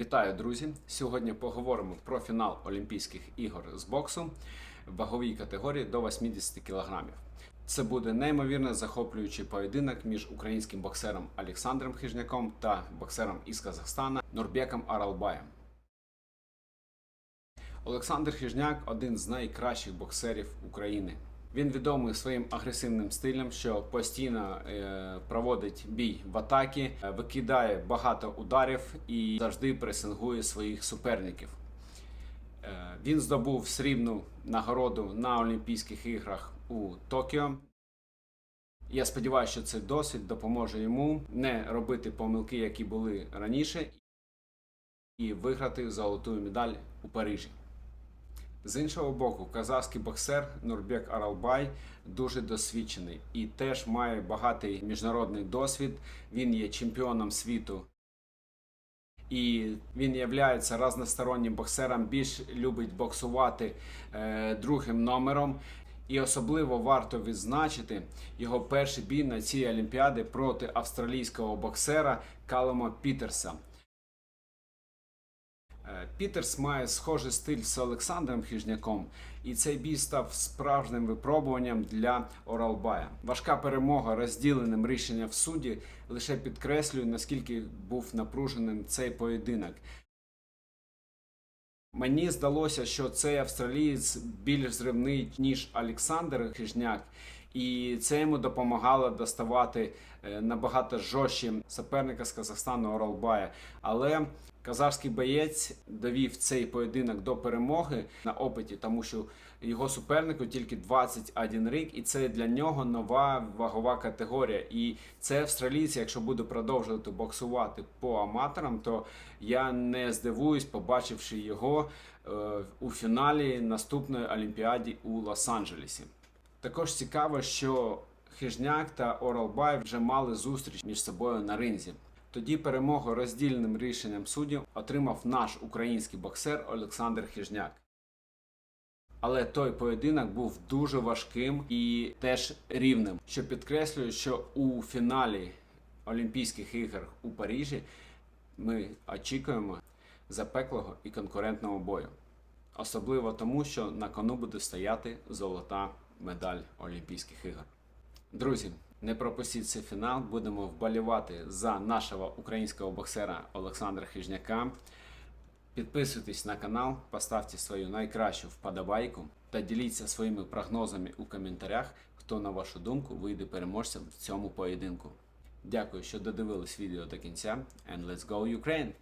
Вітаю, друзі! Сьогодні поговоримо про фінал Олімпійських ігор з боксу в ваговій категорії до 80 кг. Це буде неймовірно захоплюючий поєдинок між українським боксером Олександром Хижняком та боксером із Казахстана Нурбеком Аралбаєм. Олександр Хижняк один з найкращих боксерів України. Він відомий своїм агресивним стилем, що постійно е, проводить бій в атакі, е, викидає багато ударів і завжди пресингує своїх суперників. Е, він здобув срібну нагороду на Олімпійських іграх у Токіо. Я сподіваюся, що цей досвід допоможе йому не робити помилки, які були раніше, і виграти золоту медаль у Парижі. З іншого боку, казахський боксер Нурбек Аралбай дуже досвідчений і теж має багатий міжнародний досвід. Він є чемпіоном світу. І він є разностороннім боксером, більш любить боксувати е, другим номером. І особливо варто відзначити його перший бій на цій олімпіаді проти австралійського боксера Калома Пітерса. Е, Пітерс має схожий стиль з Олександром Хижняком, і цей бій став справжнім випробуванням для Оралбая. Важка перемога розділеним рішенням в суді лише підкреслює, наскільки був напруженим цей поєдинок. Мені здалося, що цей австралієць більш зривний, ніж Олександр Хижняк, і це йому допомагало доставати е, набагато жорстче суперника з Казахстану Оралбая. Але казахський боєць довів цей поєдинок до перемоги на опиті, тому що його супернику тільки 21 рік, і це для нього нова вагова категорія. І це австралійець, якщо буде продовжувати боксувати по аматорам, то я не здивуюсь, побачивши його е, у фіналі наступної олімпіаді у Лос-Анджелесі. Також цікаво, що Хижняк та Оралбай вже мали зустріч між собою на ринзі. Тоді перемогу роздільним рішенням суддів отримав наш український боксер Олександр Хижняк. Але той поєдинок був дуже важким і теж рівним, що підкреслює, що у фіналі Олімпійських ігор у Парижі ми очікуємо запеклого і конкурентного бою. Особливо тому, що на кону буде стояти золота медаль Олімпійських ігор. Друзі, не пропустіть цей фінал. Будемо вболівати за нашого українського боксера Олександра Хижняка. Підписуйтесь на канал, поставте свою найкращу вподобайку та діліться своїми прогнозами у коментарях, хто, на вашу думку, вийде переможцем в цьому поєдинку. Дякую, що додивились відео до кінця. And let's go Ukraine!